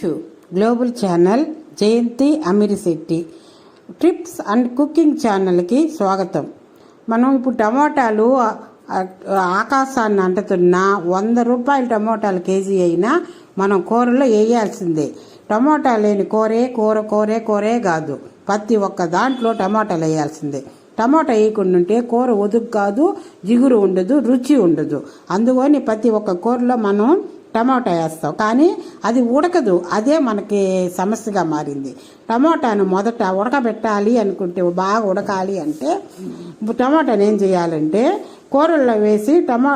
To global channel Jayanthi Amirisetti trips and cooking ఛానల్కి స్వాగతం. మనం ఇప్పుడు టమోటాలు ఆకాశాన్ని అంటుతున్న వంద రూపాయల టమోటాలు కేజీ అయినా మనం కూరలో వేయాల్సిందే. టమోటా లేని కూరే కూర కూరే కూరే కాదు. ప్రతి ఒక్క దాంట్లో టమోటాలు వేయాల్సిందే. టమాటా వేయకుండా ఉంటే కూర ఒదుగు కాదు జిగురు ఉండదు రుచి ఉండదు. అందుకని ప్రతి ఒక్క కూరలో మనం టమాటా వేస్తాం కానీ అది ఉడకదు. అదే మనకి సమస్యగా మారింది. టమాటాను మొదట ఉడకబెట్టాలి అనుకుంటే బాగా ఉడకాలి అంటే టమాటాను ఏం చేయాలంటే కూరల్లో వేసి టమా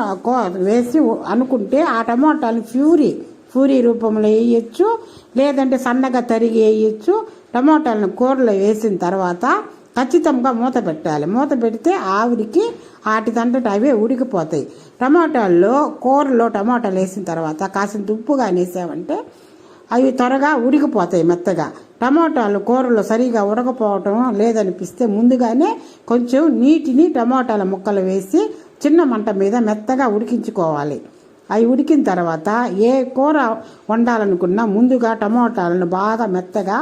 వేసి అనుకుంటే ఆ టమాటాలు ప్యూరీ పూరి రూపంలో వేయచ్చు. లేదంటే సన్నగా తరిగి వేయచ్చు. టమోటాలను కూరలో వేసిన తర్వాత ఖచ్చితంగా మూత పెట్టాలి. మూత పెడితే ఆవిరికి వాటిదంతట అవే ఉడికిపోతాయి. టమాటాల్లో కూరలో టమాటాలు వేసిన తర్వాత కాసింత ఉప్పు వేసామంటే అవి త్వరగా ఉడికిపోతాయి మెత్తగా. టమాటాలు కూరలో సరిగా ఉడకపోవటం లేదనిపిస్తే ముందుగానే కొంచెం నీటిని టమాటాల ముక్కలు వేసి చిన్న మంట మీద మెత్తగా ఉడికించుకోవాలి. అవి ఉడికిన తర్వాత ఏ కూర వండాలనుకున్నా ముందుగా టమోటాలను బాగా మెత్తగా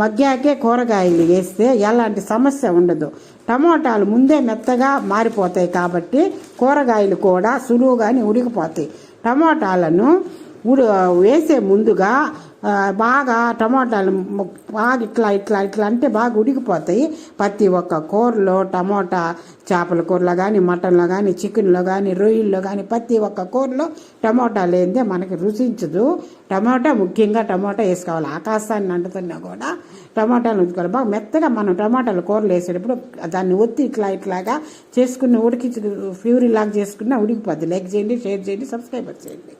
మగ్గాకే కూరగాయలు వేస్తే ఎలాంటి సమస్య ఉండదు. టమోటాలు ముందే మెత్తగా మారిపోతాయి కాబట్టి కూరగాయలు కూడా సులువుగానే ఉడికిపోతాయి. టమోటాలను ఉడి వేసే ముందుగా బాగా టమోటాలు బాగా ఇట్లా ఇట్లా ఇట్లా అంటే బాగా ఉడికిపోతాయి. ప్రతి ఒక్క కూరలో టమోటా చేపల కూరలో కానీ మటన్లో కానీ చికెన్లో కానీ రొయ్యల్లో కానీ ప్రతి ఒక్క కూరలో టమోటా లేదే మనకి రుచించదు. టమోటా ముఖ్యంగా టమోటా వేసుకోవాలి. ఆకాశాన్ని అంటుతున్నా కూడా టమాటాలు ఉంచుకోవాలి. బాగా మెత్తగా మనం టమాటాలు కూరలు వేసేటప్పుడు దాన్ని ఒత్తి ఇట్లా ఇట్లాగా చేసుకుని ఉడికి ఫ్యూరీ లాగా చేసుకున్నా ఉడికిపోద్ది. లైక్ చేయండి షేర్ చేయండి సబ్స్క్రైబర్ చేయండి.